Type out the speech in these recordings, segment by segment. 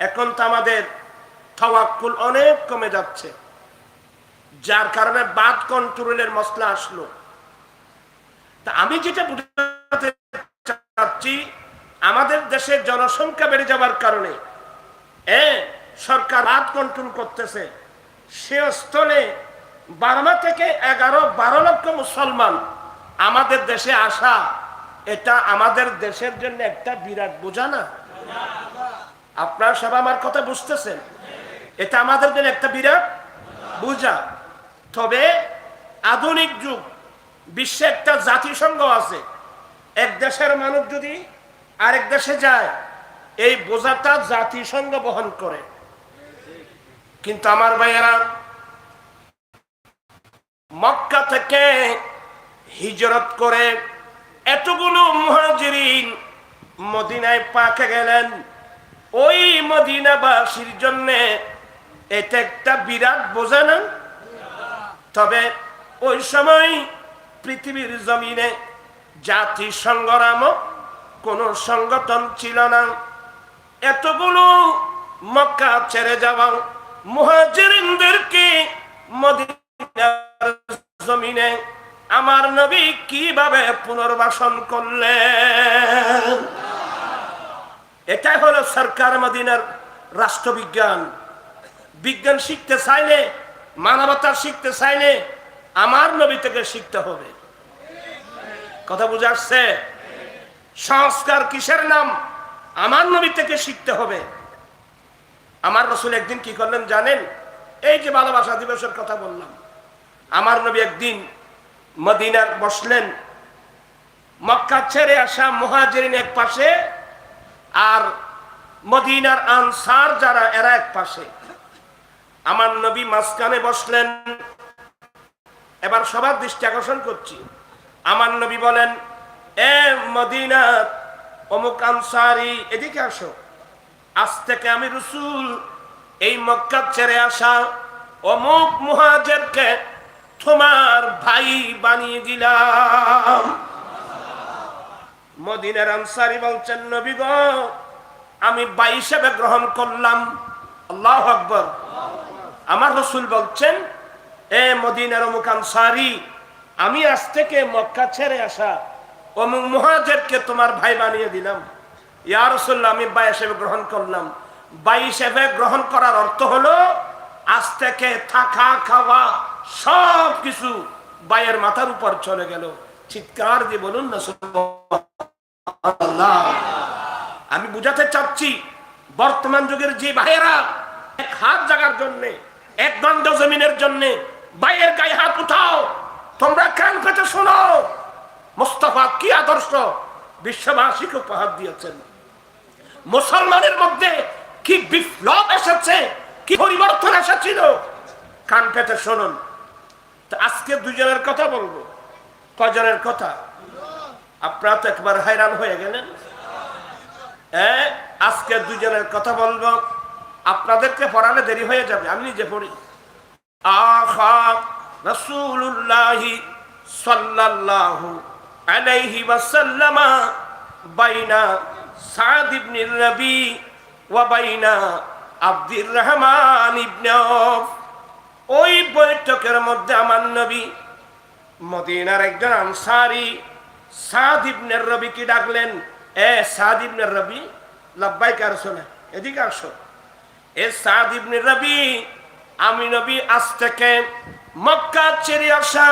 এখন তো আমাদের তাওয়াক্কুল অনেক কমে যাচ্ছে। যার কারণে বাদ কন্ট্রোলের মশলা আসলো। তা আমি যেটা বুঝাতে চাচ্ছি, আমাদের দেশের জনসংখ্যা বেড়ে যাওয়ার কারণে, এ, সরকার বাদ কন্ট্রোল করতেছে। সে স্থলে বার্মা থেকে এগারো, বারো লক্ষ মুসলমান আমাদের দেশে আসা, এটা আমাদের দেশের জন্য একটা বিরাট বোঝা না? আপনার সব আমার কথা বুঝতেছেন? এটা আমাদের জন্য একটা বিরাট বুঝা। তবে আধুনিক যুগ, বিশ্বে একটা জাতিসংঘ আছে। এক দেশের মানুষ যদি আরেক দেশে যায়, এই বোঝাটা জাতিসংঘ বহন করে। কিন্তু আমার ভাইয়েরা, মক্কা থেকে হিজরত করে এতগুলো মহাজিরিন মদিনায় পাকে গেলেন। ওই মদিনাবাসীর জন্য এটা একটা বিরাট বোঝা না? তবে ওই সময় পৃথিবীর জমিনে জাতিসংঘ নামক কোন সংগঠন ছিল না। এতগুলো মক্কা ছেড়ে যাওয়া মুহাজিরিনদেরকে মদিনার জমিনে আমার নবী কীভাবে পুনর্বাসন করলেন? এটাই হলো সরকার মদিনার রাষ্ট্রবিজ্ঞান। বিজ্ঞান শিখতে চাইলে মানবতা শিখতে চাইলে আমার নবী থেকে শিখতে হবে। কথা বুঝে আসছে? সংস্কার কিসের নাম? আমার নবী থেকে শিখতে হবে। আমার রসুল একদিন কি করলেন জানেন? এই যে ভালোবাসা দিবসের কথা বললাম। আমার নবী একদিন মদিনার বসলেন। মক্কা ছেড়ে আসা মহাজেরিন এক পাশে মদিনার আনসার যারা, এরা এক পাশে। আমার নবী মাঝখানে বসলেন। এবার সবার দৃষ্টি আকর্ষণ করছি। আমার নবী বলেন, এ মদিনার অমুক আনসারি, এদিকে আসো। আজ থেকে আমি রসুল, এই মক্কা ছেড়ে আসা অমুক মুহাজেরকে তোমার ভাই বানিয়ে দিলাম। মদিনার আনসারি বলছেন, নবী গো, আমি ভাই হিসেবে গ্রহণ করলাম। আল্লাহ আকবর। আমার রসুল বলছেন, এ মদিনার অমুক আনসারি, আমি আজ থেকে মক্কা ছেড়ে আসা অমুক মুহাজেরকে তোমার ভাই বানিয়ে দিলাম। ইয়া রসুল্লাহ আমি বাই হিসেবে গ্রহণ করলাম। বাই হিসেবে গ্রহণ করার অর্থ হলো, আজ থেকে থাকা, খাওয়া সব কিছু বাইয়ের মাথার উপর চলে গেল। চিৎকার দিয়ে বলুন না আমি বুঝাতে চাচ্ছি, বর্তমান যুগের যে ভাইয়েরা, এক হাত জাগার জন্য, এক দণ্ড জমিনের জন্য বাইয়ের গায়ে হাত উঠাও। তোমরা কান পেতে শোনো। মোস্তফা কি আদর্শ? বিশ্ববাসীকে উপহার দিয়েছেন। মুসলমানের মধ্যে কি বিপ্লব এসেছে? কি পরিবর্তন এসেছিল? কান পেতে শুনুন। আজকে দুজনের কথা বলব। কজনের কথা? আপনারা তো একবার হয়রান হয়ে গেলেন। হ্যাঁ আজকে দুজনের কথা বলব। আপনাদেরকে পড়ালে দেরি হয়ে যাবে, আমি নিজে পড়ি। আখা রসুল্লাহি সাল্লাল্লাহু আলাইহি ওয়াসাল্লামা বাইনা সাদ ইবনে রবি ওয়া বাইনা আব্দুর রহমান ইবনে ওই বৈঠকের মধ্যে আমার নবী মদিনার একজন আনসারি সাদ ইবনের রবি কি ডাকলেন? এ সাদ ইবনের রবি লব্বাই কার শোনে এদিকে আসো এ সাদ ইবনের রবি, আমি নবী আজ থেকে মক্কা ছেড়ে আসা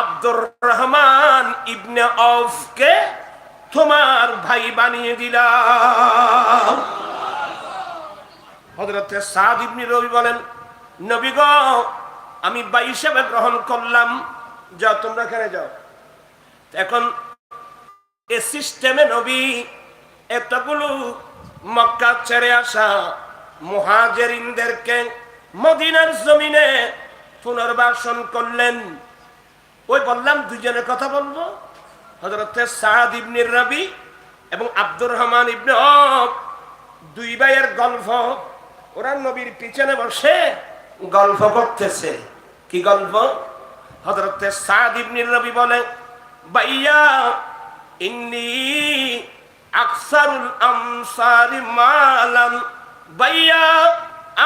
আব্দুর রহমান ইবনে অফকে তোমার ভাই বানিয়ে দিলাম। হজরতে সাদ ইবনি রবি বলেন, নবী গো, আমি ভাই হিসেবে গ্রহণ করলাম। যাও, তোমরা এখানে যাও। এখন এ সিস্টেমে নবী এতগুলো মক্কা ছেড়ে আসা মুহাজেরিনদেরকে মদিনার জমিনে পুনর্বাসন করলেন। ওই বললাম, দুজনের কথা বলব। হজরতে সাদ ইবনির রবি এবং আব্দুর রহমান ইবনে দুই ভাইয়ের গল্প। ওরা নবীর পিছনে বসে গল্প করতেছে। কি গল্প? হজরতে সাদ ইবনির রবি বলে ভাইয়া ইন্নি আকসারুল আমসারি মালাম ভাইয়া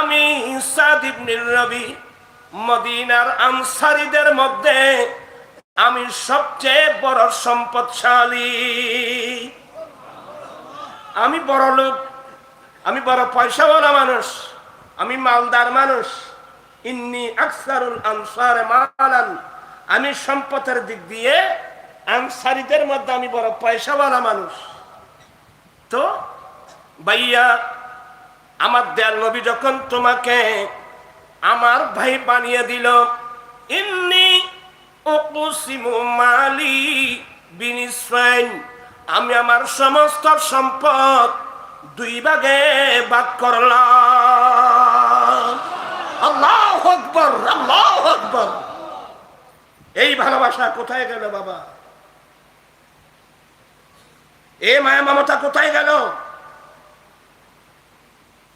আমি সাদ ইবনে রবি, মদিনার আনসারীদের মধ্যে আমি সবচেয়ে বড় সম্পদশালী। আমি বড় লোক, আমি বড় পয়সাওয়ালা মানুষ, আমি মালদার মানুষ। ইন্নি আকসারুল আনসার মালান, আমি সম্পদের দিক দিয়ে আনসারীদের মধ্যে আমি বড় পয়সাওয়ালা মানুষ। তো ভাইয়া, আমার দেয়াল নবী যখন তোমাকে আমার ভাই বানিয়ে দিল, ইন্নি মালি আমি আমার সমস্ত সম্পদ দুই ভাগে ভাগ করলাম। আল্লাহ আল্লাহ এই ভালোবাসা কোথায় গেল বাবা? এ মায়া মমতা কোথায় গেল?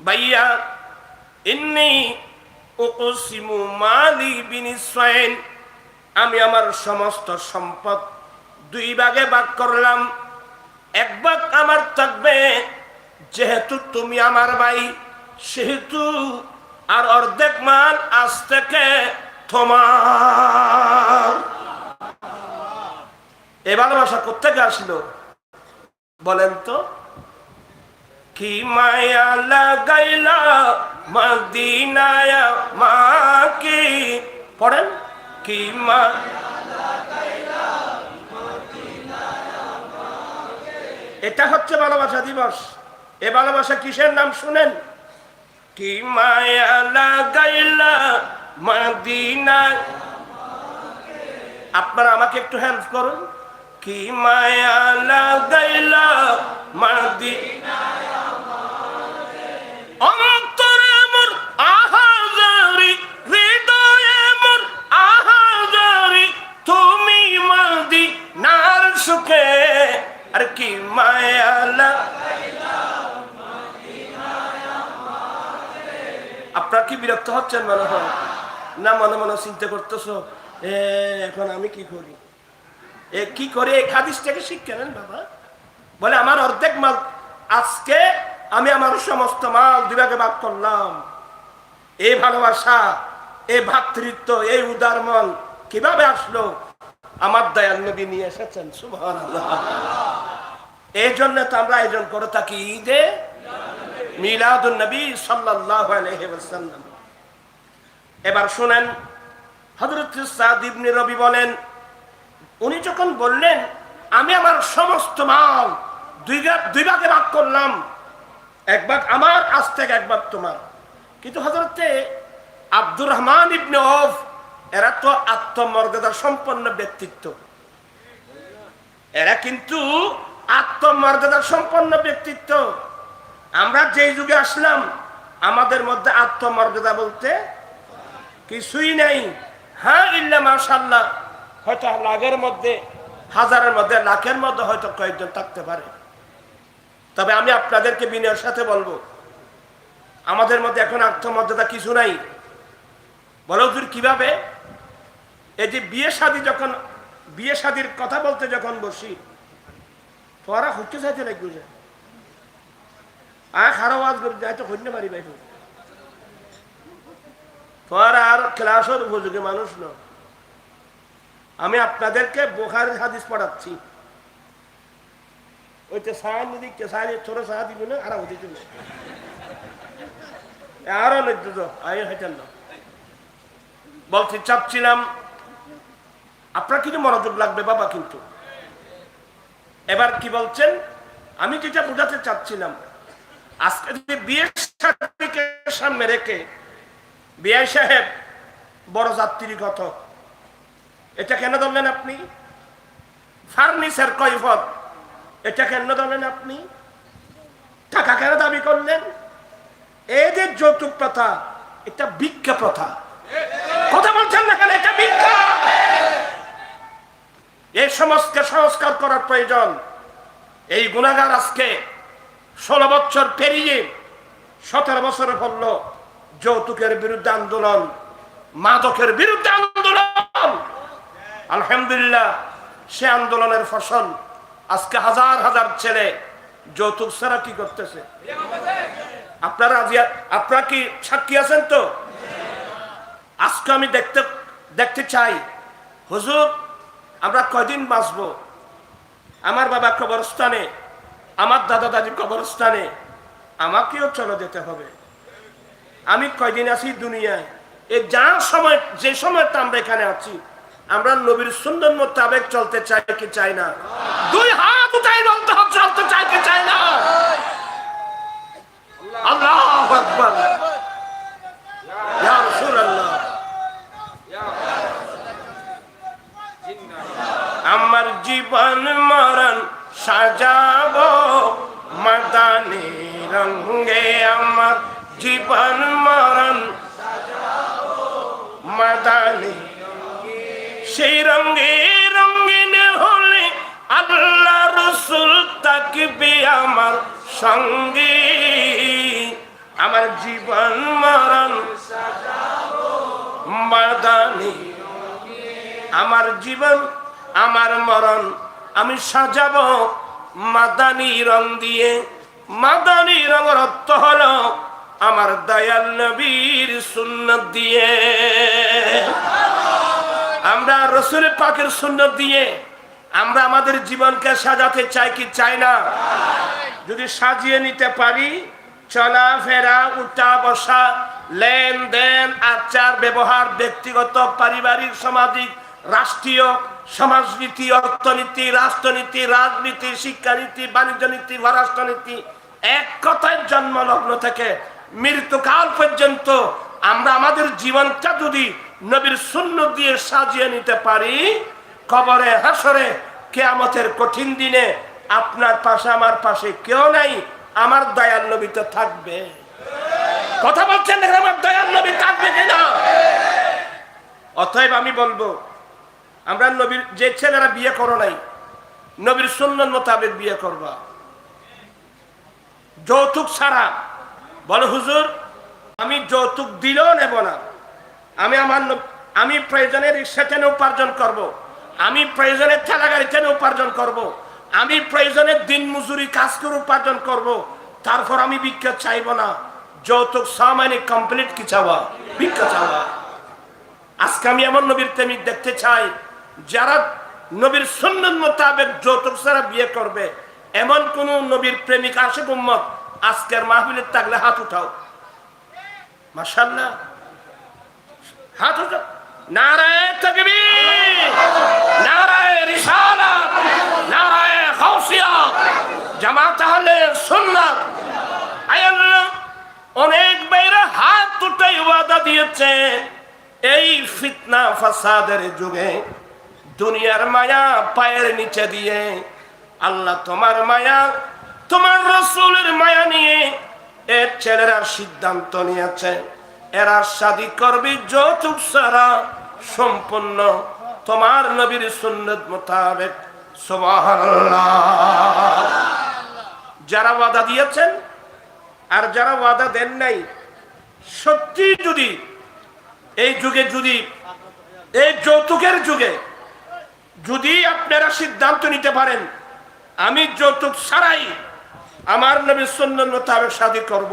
ভাইয়া বিনিসফাইন। আমি আমার সমস্ত সম্পদ দুই ভাগে ভাগ করলাম। এক ভাগ আমার থাকবে, যেহেতু তুমি আমার ভাই, সেহেতু আর অর্ধেক মান আজ থেকে তোমার। এ ভালোবাসা কোথেকে আসলো? বলেন তো, কি মায়া লাগাইলা মদিনায় মাকে? পড়েন, কি মা এটা হচ্ছে ভালোবাসা দিবস। এ ভালোবাসা কিসের নাম শুনেন? কি মায়া লাগাইলা মদিনায় আপনারা আমাকে একটু হেল্প করুন। কি মায়া লাগাইলা মদিনা অন্তরে মোর আহাজারি আহাজারি, তুমি মাদি নার সুখে। কি আপনার কি বিরক্ত হচ্ছেন মনে হয়? না, মনে মনে চিন্তা করতেছ? এখন আমি কি করি? এ কি করে এই হাদিসটাকে শিক্ষা নেন বাবা? বলে, আমার অর্ধেক মাল আজকে আমি আমার সমস্ত মাল দুভাগে ভাগ করলাম। এই ভালোবাসা, এই ভাতৃত্ব, এই উদার মন কীভাবে আসলো? আমার দয়াল নবী নিয়ে এসেছেন এই জন্য তো আমরা আয়োজন করে থাকি ঈদে মিলাদুন নবী এবার শুনেন, হযরত সাদ ইবনে রবি বলেন উনি যখন বললেন, আমি আমার সমস্ত মাল দুই দুই ভাগে ভাগ করলাম, এক ভাগ আমার, আজ থেকে এক ভাগ তোমার। কিন্তু হজরতে আব্দুর রহমান ইবনে অফ এরা তো আত্মমর্যাদা সম্পন্ন ব্যক্তিত্ব। এরা কিন্তু আত্মমর্যাদা সম্পন্ন ব্যক্তিত্ব। আমরা যেই যুগে আসলাম, আমাদের মধ্যে আত্মমর্যাদা বলতে কিছুই নাই। হ্যাঁ ইল্লা মাশাল্লাহ হয়তো লাখের মধ্যে, হাজারের মধ্যে, লাখের মধ্যে হয়তো কয়েকজন থাকতে পারে। তবে আমি আপনাদেরকে বিনয়ের সাথে বলব, আমাদের মধ্যে এখন আত্মমর্যাদা কিছু নাই। বলো কীভাবে? এই যে বিয়ে শাদী যখন, বিয়ে শাদীর কথা বলতে যখন বসি তোরা হচ্ছে চাইতে লাগবে যে। আর খারাপ আওয়াজ করে যাই তো হইতে পারি ভাই। তোরা আর ক্লাসের উপযোগী মানুষ ন আমি আপনাদেরকে বোখারের হাদিস পড়াচ্ছি। ওইতে সাহান যদি সাহায্য ছোট সাহা দিবি না আর চলে আরও না। বলতে চাচ্ছিলাম আপনার কিন্তু মনোযোগ লাগবে বাবা কিন্তু। এবার কি বলছেন? আমি যেটা বোঝাতে চাচ্ছিলাম, আজকে যদি বিয়ের সামনে রেখে, বিয়ে সাহেব বড় যাত্রীগত এটা কেন ধরলেন আপনি? ফার্নিচার কৈফত, এটা কেন ধরলেন আপনি? টাকা কেন দাবি করলেন? এই যে যৌতুক প্রথা, এটা ভিক্ষা প্রথা। কথা বলছেন না কেন? এটা ভিক্ষা। এই সমাজকে সংস্কার করার প্রয়োজন। এই গুণাগার আজকে ষোলো বছর পেরিয়ে সতেরো বছরে পড়ল। যৌতুকের বিরুদ্ধে আন্দোলন, মাদকের বিরুদ্ধে আন্দোলন। আলহামদুলিল্লাহ, সে আন্দোলনের ফসল। আজকে হাজার হাজার ছেলে যৌতুক ছাড়া কি করতেছে? আপনারা আপনারা কি সাক্ষী আছেন তো? আজকে আমি দেখতে দেখতে চাই, হুজুর, আমরা কয়দিন বাঁচবো? আমার বাবা কবরস্থানে, আমার দাদা দাদি কবরস্থানে, আমাকেও চলে যেতে হবে। আমি কয়দিন আছি দুনিয়ায়? এই যা সময়, যে সময়টা আমরা এখানে আছি আমরা নবীর সুন্দর মোতাবেক চলতে চাই কি চাই না? দুই হাত উঠাই বলতে হবে চলতে চাই কি চাই না? আল্লাহ আকবার। ইয়া রাসূলুল্লাহ। আমার জীবন মরণ সাজাবো মাদানি রঙ্গে আমার জীবন মরণ মাদানি সেই রঙ্গে রঙ্গিন হলে আল্লাহ রসুল তাকবে আমার সঙ্গে। আমার জীবন মরণ মাদানি আমার জীবন, আমার মরণ আমি সাজাব। মাদানি রং দিয়ে, মাদানি রঙের অর্থ হলো আমার দয়াল নবীর সুন্নত দিয়ে। আমরা রসুল পাকের সুন্নত দিয়ে আমরা আমাদের জীবনকে সাজাতে চাই কি চাই না? যদি সাজিয়ে নিতে পারি, চলাফেরা উঠা বসা লেনদেন, আচার, ব্যবহার, ব্যক্তিগত, পারিবারিক, সামাজিক, রাষ্ট্রীয়, সমাজনীতি, অর্থনীতি, রাষ্ট্রনীতি, রাজনীতি, শিক্ষানীতি, বাণিজ্য নীতি, পররাষ্ট্রনীতি, এক কথায় জন্মলগ্ন থেকে মৃত্যুকাল পর্যন্ত আমরা আমাদের জীবনটা যদি নবীর শূন্য দিয়ে সাজিয়ে নিতে পারি। কবরে হাসরে কেয়ামতের কঠিন দিনে আপনার পাশে, আমার পাশে কেউ নাই, আমার দয়াল নবী তো থাকবে। কথা বলছেন আমার দয়াল নবী থাকবে কিনা? অতএব আমি বলব, আমরা নবীর, যে ছেলেরা বিয়ে করো নাই, নবীর সুন্নত মোতাবেক বিয়ে করবা। যৌতুক ছাড়া, বলো হুজুর, আমি যৌতুক দিলেও নেব না। আমি আমার আমি প্রয়োজনে রিক্সা টেনে উপার্জন করব। আমি প্রয়োজনে ঠেলা গাড়ি টেনে উপার্জন করব। আমি প্রয়োজনে দিন মজুরি কাজ করে উপার্জন করব। তারপর আমি ভিক্ষা চাইব না যৌতুক সামান্য কমপ্লিট কি চাওয়া ভিক্ষা চাওয়া আজকে আমি এমন নবীর প্রেমিক দেখতে চাই, যারা নবীর সুন্নত মোতাবেক যৌতুক ছাড়া বিয়ে করবে এমন কোন নবীর প্রেমিক আসে উম্মত আজকের মাহবিলের থাকলে হাত উঠাও মাশাল্লাহ হাত নারায় নারায় নারায় অনেক বাইরে হাত উঠাই ওয়াদা দিয়েছে, এই ফিতনা ফাসাদের যুগে দুনিয়ার মায়া পায়ের নিচে দিয়ে, আল্লাহ তোমার মায়া, তোমার রসুলের মায়া নিয়ে এর ছেলেরা সিদ্ধান্ত নিয়েছে। এরা শাদি করবি যৌতুক সারা সম্পূর্ণ। তোমার নবীর সুন্নত মোতাবেক। যারা ওয়াদা দিয়েছেন আর যারা ওয়াদা দেন নাই, সত্যি যদি এই যুগে যদি, এই যৌতুকের যুগে যদি আপনারা সিদ্ধান্ত নিতে পারেন, আমি যৌতুক ছাড়াই আমার নবী সন্ন্যত মোতাবেক শাদী করব।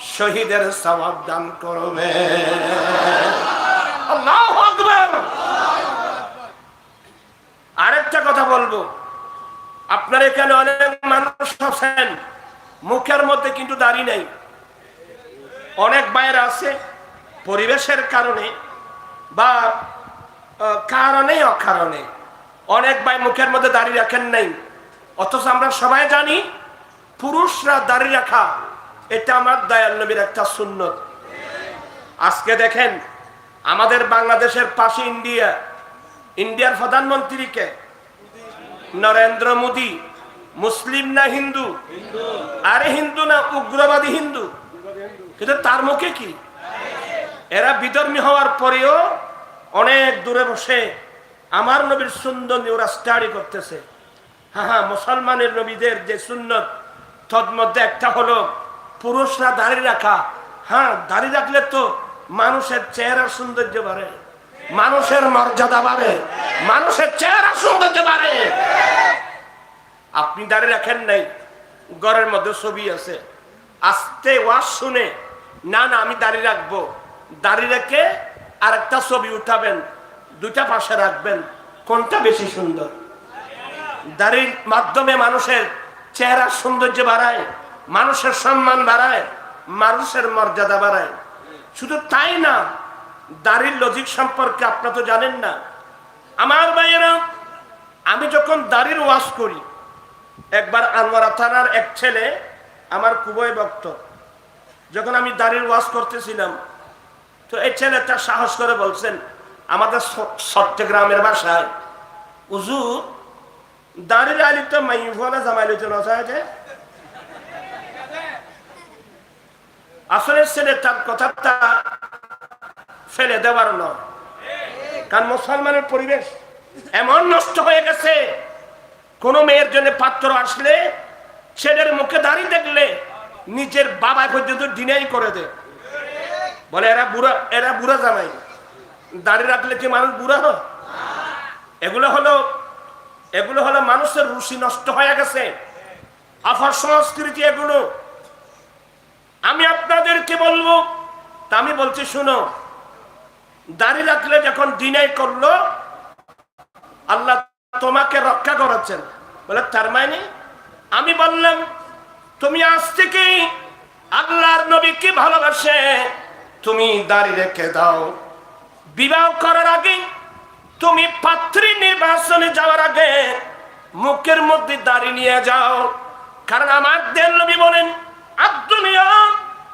শহীদের সওয়াব দান করবে। আরেকটা কথা বলব। আপনার এখানে অনেক মানুষ আছেন, মুখের মধ্যে কিন্তু দাড়ি নাই। অনেক বাইরে আছে, পরিবেশের কারণে বা কারণে, অকারণে। অনেক ভাই মুখের মধ্যে দাড়ি রাখেন নাই। অথচ আমরা সবাই জানি, পুরুষরা দাড়ি রাখা এটা আমার দয়াল নবীর একটা সুন্নত। আজকে দেখেন, আমাদের বাংলাদেশের পাশে ইন্ডিয়া। ইন্ডিয়ার প্রধানমন্ত্রীকে নরেন্দ্র মোদী, মুসলিম না হিন্দু? আরে হিন্দু না, উগ্রবাদী হিন্দু? কিন্তু তার মুখে কি? এরা বিধর্মী হওয়ার পরেও অনেক দূরে বসে আমার নবীর সুন্দর ওরা স্টাডি করতেছে। হ্যাঁ হ্যাঁ মুসলমানের নবীদের যে সুন্নত মধ্যে একটা হলো পুরুষরা দাড়ি রাখা। হ্যাঁ দাড়ি রাখলে তো মানুষের চেহারার সৌন্দর্য বাড়ে। মানুষের মর্যাদা বাড়ে। মানুষের চেহারা সৌন্দর্য বাড়ে। আপনি দাঁড়িয়ে রাখেন নাই, ঘরের মধ্যে ছবি আছে। আস্তে ওয়াজ শুনে, না না, আমি দাঁড়িয়ে রাখব। দাঁড়িয়ে রেখে আর একটা ছবি উঠাবেন দুটা পাশে রাখবেন, কোনটা বেশি সুন্দর? দাড়ির মাধ্যমে মানুষের চেহারা সৌন্দর্য বাড়ায়। মানুষের সম্মান বাড়ায়, মানুষের মর্যাদা বাড়ায়। শুধু তাই না, দাড়ির লজিক সম্পর্কে আপনারা তো জানেন না। আমার ভাইয়েরা, আমি যখন দাড়ির ওয়াজ করি, একবার আনোয়ারা থানার এক ছেলে আমার খুবই ভক্ত, যখন আমি দাড়ির ওয়াজ করতেছিলাম, তো এই ছেলেটা সাহস করে বলছেন, আমাদের চট্টগ্রামের বাসায় উজু দাঁড়িয়ে আলি তো মাই ফলে জামাই নসাইছে আসলে ছেলে তার কথাটা ফেলে দেওয়ার নয়। কারণ মুসলমানের পরিবেশ এমন নষ্ট হয়ে গেছে, কোন মেয়ের জন্য পাত্র আসলে ছেলের মুখে দাঁড়িয়ে দেখলে নিজের বাবা পর্যন্ত ডিনাই করে দে বলে, এরা বুড়া এরা বুড়া জামাই দাঁড়িয়ে রাখলে কি মানুষ বুড়া হয়? এগুলো হলো এগুলো হলো মানুষের রুচি নষ্ট হয়ে গেছে। আফার সংস্কৃতি এগুলো আমি আপনাদেরকে বলব, তা আমি বলছি, শুনো দাঁড়িয়ে রাখলে যখন ডিনাই করল, আল্লাহ তোমাকে রক্ষা করেছেন। বলে, তার মানে? আমি বললাম, তুমি আজ থেকে আল্লাহর নবীকে ভালোবাসে, তুমি দাঁড়িয়ে রেখে দাও। বিবাহ করার আগে, তুমি পাত্রী নির্বাচনে যাওয়ার আগে মুখের মধ্যে দাঁড়িয়ে নিয়ে যাও। কারণ আমার দেন নবী বলেন আদুনিয়া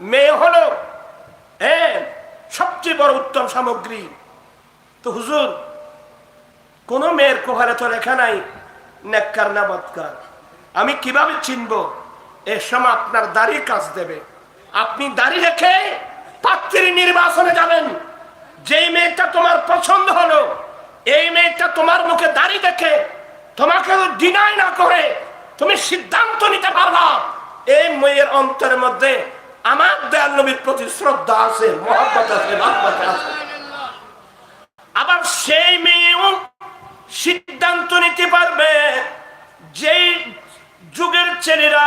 মেয়ে হলো হ্যাঁ সবচেয়ে বড় উত্তম সামগ্রী। তো হুজুর, কোন মেয়ের কোহারে তো লেখা নাই, নেককার না বৎকার আমি কীভাবে চিনব? এর সময় আপনার দাড়ি কাজ দেবে। আপনি দাড়ি রেখে পাত্রী নির্বাচনে যাবেন। যেই মেয়েটা তোমার পছন্দ হলো, এই মেয়েটা তোমার মুখে দাড়ি দেখে তোমাকে ডিনাই না করে তুমি সিদ্ধান্ত নিতে পারবা। এই মেয়ের অন্তরের মধ্যে আমার দয়াল নবীর প্রতি শ্রদ্ধা আছে, মহব্বত আছে, ভালোবাসা আছে। আবার সেই মেয়েও সিদ্ধান্ত নিতে পারবে যেই যুগের ছেলেরা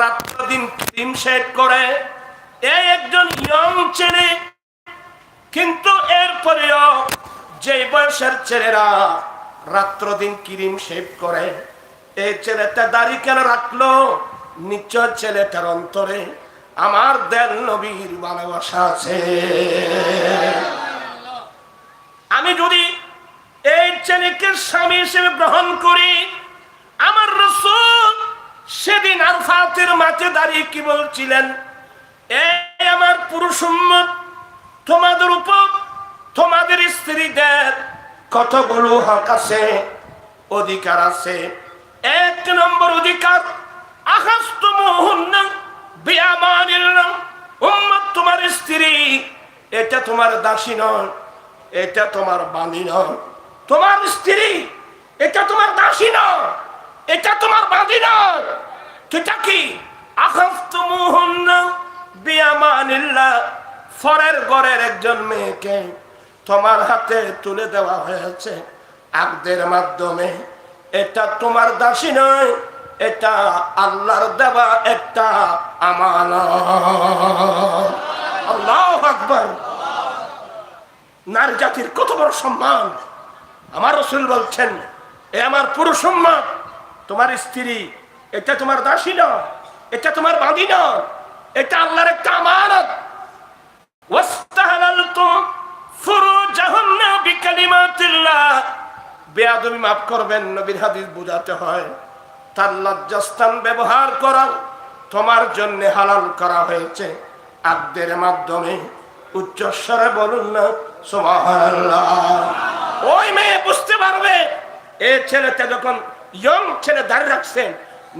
রাত্র দিন ক্রিম শেড করে। এই একজন ইয়ং ছেলে, কিন্তু এরপরেও যে বয়সের ছেলেরা রাত্র দিন ক্রিম শেভ করে, এই ছেলেটা দাড়ি কেন রাখল? নিশ্চয় ছেলেটার অন্তরে আমার দেন নবীর ভালোবাসা আছে। আমি যদি এই ছেলেকে স্বামী হিসেবে গ্রহণ করি, আমার রসুল সেদিন আরফাতের মাঠে দাঁড়িয়ে কি বলছিলেন? এই আমার পুরুষ তোমাদের উপর তোমাদের স্ত্রীদের কতগুলো হক আছে, অধিকার আছে? এক নম্বর অধিকার আকাশ তোমার স্ত্রী। এটা তোমার দাসী নয়, এটা তোমার বাণী নয়। তোমার স্ত্রী, এটা তোমার দাসী নয়, এটা তোমার বাঁধি নয়। কি? ফরের একজন মেয়েকে তোমার হাতে তুলে দেওয়া হয়েছে আগদের মাধ্যমে। এটা তোমার দাসী নয় এটা আল্লাহর দেওয়া একটা আমান আল্লাহ আকবর। নারী জাতির কত বড় সম্মান। আমার রসুল বলছেন, এ আমার পুরো সম্মান তোমার স্ত্রী, এটা তোমার দাসী নয়, এটা তোমার বাঁধি নয়, এটা আল্লাহর একটা আমানত। বেয়াদমি মাফ করবেন, নবীর হাদিস বোঝাতে হয়। তার লজ্জাস্থান ব্যবহার করা, তোমার জন্য হালাল করা হয়েছে। আব্দের মাধ্যমে উচ্চস্বরে বলুন না ওই মেয়ে বুঝতে পারবে, এ ছেলেটা যখন ইয়ং ছেলে দাঁড়িয়ে রাখছেন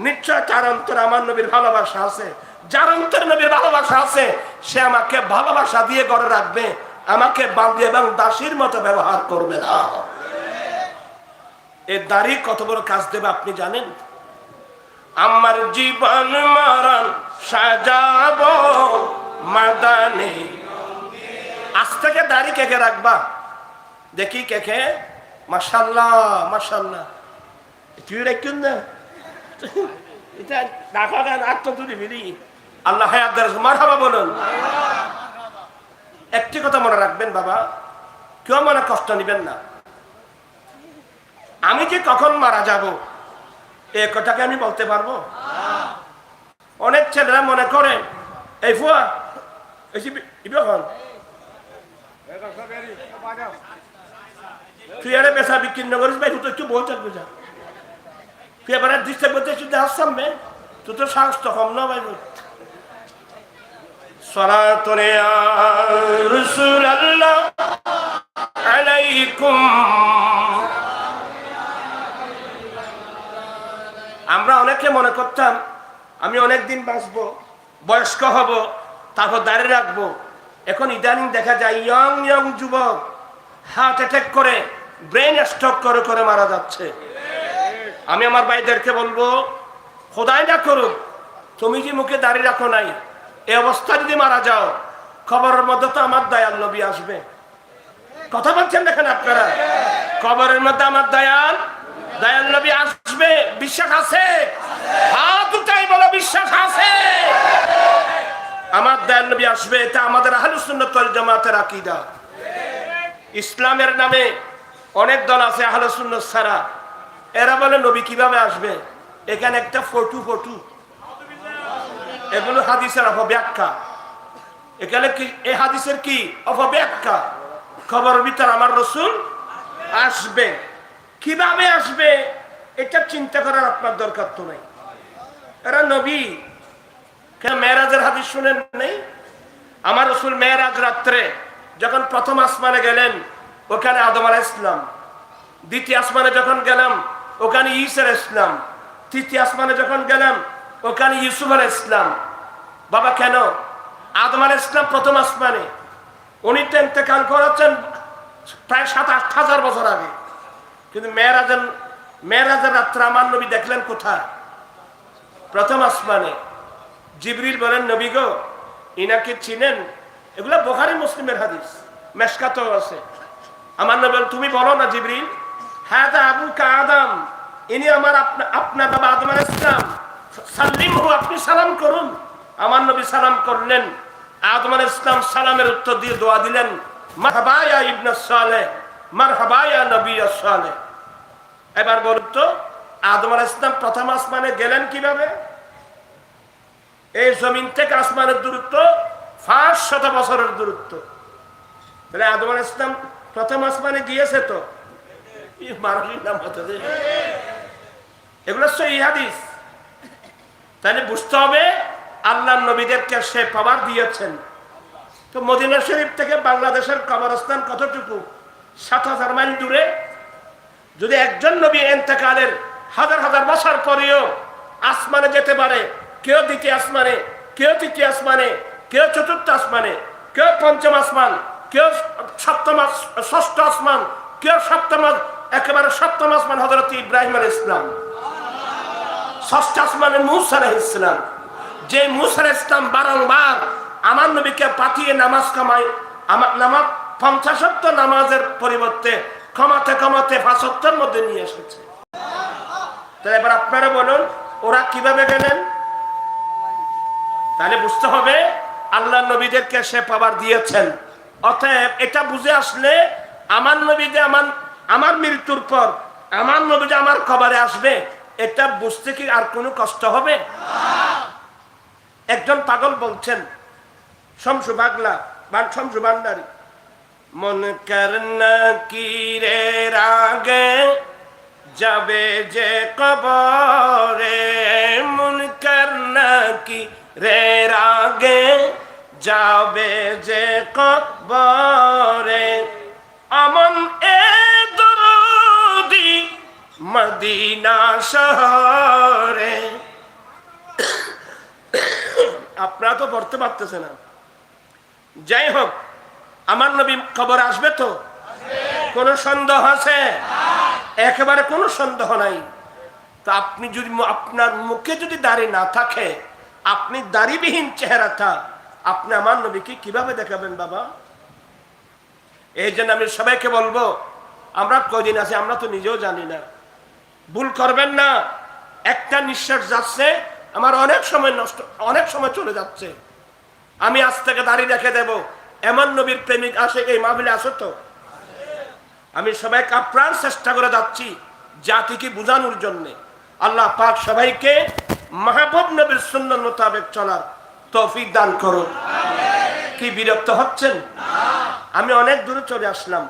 নিশ্চয় তার অন্তরে আমার নবীর ভালোবাসা আছে। যার অন্তরে নবীর ভালোবাসা আছে, সে আমাকে ভালোবাসা দিয়ে গড়ে রাখবে, আমাকে বান্ধি এবং দাসীর মতো ব্যবহার করবে না। এ দাড়ি কত বড় কাজ দেবে আপনি জানেন? আমার জীবন মরণ সাজাব মাদানে। আজ থেকে দাড়ি কেকে রাখবা। দেখি কেকে। মাসাল্লাহ মাসাল্লাহ তুই রাখুন না। এটা ডাকা গান আত্মতুলি মিলি আল্লাহ হায়াত মার বলুন। একটি কথা মনে রাখবেন বাবা, কেউ মনে কষ্ট নিবেন না। আমি যে কখন মারা যাব? এ কথাকে আমি বলতে পারব? অনেক ছেলেরা মনে করে, এই ফুয়া, এই যে বেসা বিক্রি নগরিস ভাই তুই তো একটু বলতে বুঝা তুই এবার দৃষ্টি বলতে শুধু আসছাম বে তুই তো সাহস তো কম না ভাই সলাতনে রসুল আল্লাহ আলাইকুম। আমরা অনেকে মনে করতাম, আমি অনেক দিন বাঁচবো, বয়স্ক হব, তারপর দাঁড়িয়ে রাখব। এখন ইদানিং দেখা যায় ইয়ং ইয়ং যুবক হার্ট অ্যাটাক করে ব্রেন স্ট্রোক করে করে মারা যাচ্ছে। আমি আমার ভাইদেরকে বলব, খোদাই না করুক, তুমি যে মুখে দাঁড়িয়ে রাখো নাই, এ অবস্থা যদি মারা যাও খবরের মধ্যে তো আমার দয়াল নবী আসবে। কথা বলছেন দেখেন আপনারা? খবরের মধ্যে আমার দয়াল দয়াল নবী আসবে, বিশ্বাস আছে? হাত উঠাই বলো, বিশ্বাস আছে? আমার দয়াল নবী আসবে, এটা আমাদের আহলুসুন্নতল জামাতের আকীদা। ইসলামের নামে অনেক দল আছে আহলুসুন্নত সারা এরা বলে, নবী কীভাবে আসবে? এখানে একটা ফটু ফটু। এগুলো হাদিসের অপব্যাখ্যা। এখানে কি এই হাদিসের কি অপব্যাখ্যা? খবর ভিতর আমার রসুল আসবে। কীভাবে আসবে, এটা চিন্তা করার আপনার দরকার তো নাই। এরা নবী। কেন মেয়েরাজের হাদিস শুনেন নেই? আমার রসুল মেয়েরাজ রাত্রে যখন প্রথম আসমানে গেলেন, ওখানে আদম আলাহ ইসলাম দ্বিতীয় আসমানে যখন গেলাম, ওখানে ইসের ইসলাম তৃতীয় আসমানে যখন গেলাম, ওখানে ইউসুফ আলাহ ইসলাম বাবা, কেন? আদম আলাহ ইসলাম প্রথম আসমানে। উনি তো ইন্তেকাল করেছেন প্রায় সাত আট হাজার বছর আগে। কিন্তু মেয়েরাজের মেয়েরাজের রাত্রে আমার নবী দেখলেন কোথায়? প্রথম আসমানে। জিবরিল বলেন, নবী গো, ইনাকে চিনেন? এগুলো বোখারি মুসলিমের হাদিস মেসকাতেও আছে। আমার নবী তুমি বলো না জিবরিল হ্যাঁ আবু কা আদম, ইনি আমার আপনা- আপনার বাবা আদম আলাইহিস ইসলাম। সাল্লিম হু আপনি সালাম করুন। আমার নবী সালাম করলেন। আদম আলাইহিস ইসলাম সালামের উত্তর দিয়ে দোয়া দিলেন, মারহাবা ইয়া ইবনে সালেহ, মারহাবা নবী সালেহ। এবার বলুন তো, আদম আলাইহিস ইসলাম প্রথম আসমানে গেলেন কীভাবে? এই জমিন থেকে আসমানের দূরত্ব পাঁচ শত বছরের দূরত্ব। তাহলে আদম আলাইহিস ইসলাম প্রথম আসমানে গিয়েছে তো? বুঝতে হবে আল্লাহ নবীদেরকে দিয়েছেন। তো মদিনা শরীফ থেকে বাংলাদেশের কবরস্থান কতটুকু? সাত হাজার মাইল দূরে। যদি একজন নবী এন্তেকালের হাজার হাজার বছর পরেও আসমানে যেতে পারে, কেউ দ্বিতীয় আসমানে, কেউ তৃতীয় আসমানে, কেউ চতুর্থ আসমানে, কেউ পঞ্চম আসমান, কেউ সপ্তম ষষ্ঠ আসমান, কেউ সপ্তম একেবারে সপ্তম আসমান হজরত ইব্রাহিম আল ইসলাম ষষ্ঠ আসমানে মুসা আলাইহিস ইসলাম যে মুসা আলাইহিস ইসলাম বারংবার আমার নবীকে পাঠিয়ে নামাজ কামাই আমার নামাজ পঞ্চাশত্ব নামাজের পরিবর্তে কমাতে কমাতে পাঁচত্বের মধ্যে নিয়ে এসেছে। তো এবার আপনারা বলুন, ওরা কীভাবে গেলেন? তাহলে বুঝতে হবে, আল্লাহ নবীদেরকে সে পাবার দিয়েছেন। অতএব এটা বুঝে আসলে আমার নবী যে আমার আমার মৃত্যুর পর আমার নবী যে আমার কবরে আসবে, এটা বুঝতে কি আর কোনো কষ্ট হবে? একজন পাগল বলছেন, শমসু বাগলা বা শমসু ভান্ডারী। মন করনা কি রে রাগে? যাবে যে কবরে, মন করনা কি রে রাগে? যাবে যে কবরে, আমন এ দরদি মদিনা শহরে। আপনারা তো পড়তে পারতেছে না। যাই হোক আমার নবী খবর আসবে তো? কোনো সন্দেহ আছে? একেবারে কোনো সন্দেহ নাই। তো আপনি যদি আপনার মুখে যদি দাড়ি না থাকে, আপনি দাড়িবিহীন চেহারাটা আপনি আমার নবীকে কীভাবে দেখাবেন বাবা? এই জন্য আমি সবাইকে বলব, আমরা কদিন আছি আমরা তো নিজেও জানি না। ভুল করবেন না। একটা নিঃশ্বাস যাচ্ছে, আমার অনেক সময় নষ্ট অনেক সময় চলে যাচ্ছে। আমি আজ থেকে দাঁড়িয়ে রেখে দেব। এমন নবীর প্রেমিক আসে এই মাহবিলে আসো তো। আমি সবাইকে আপ্রাণ চেষ্টা করে যাচ্ছি জাতিকে বোঝানোর জন্যে। আল্লাহ পাক সবাইকে মাহবুব নবীর সুন্দর মোতাবেক চলার তৌফিক দান করো কি বিরক্ত হচ্ছেন? আমি অনেক দূরে চলে আসলাম।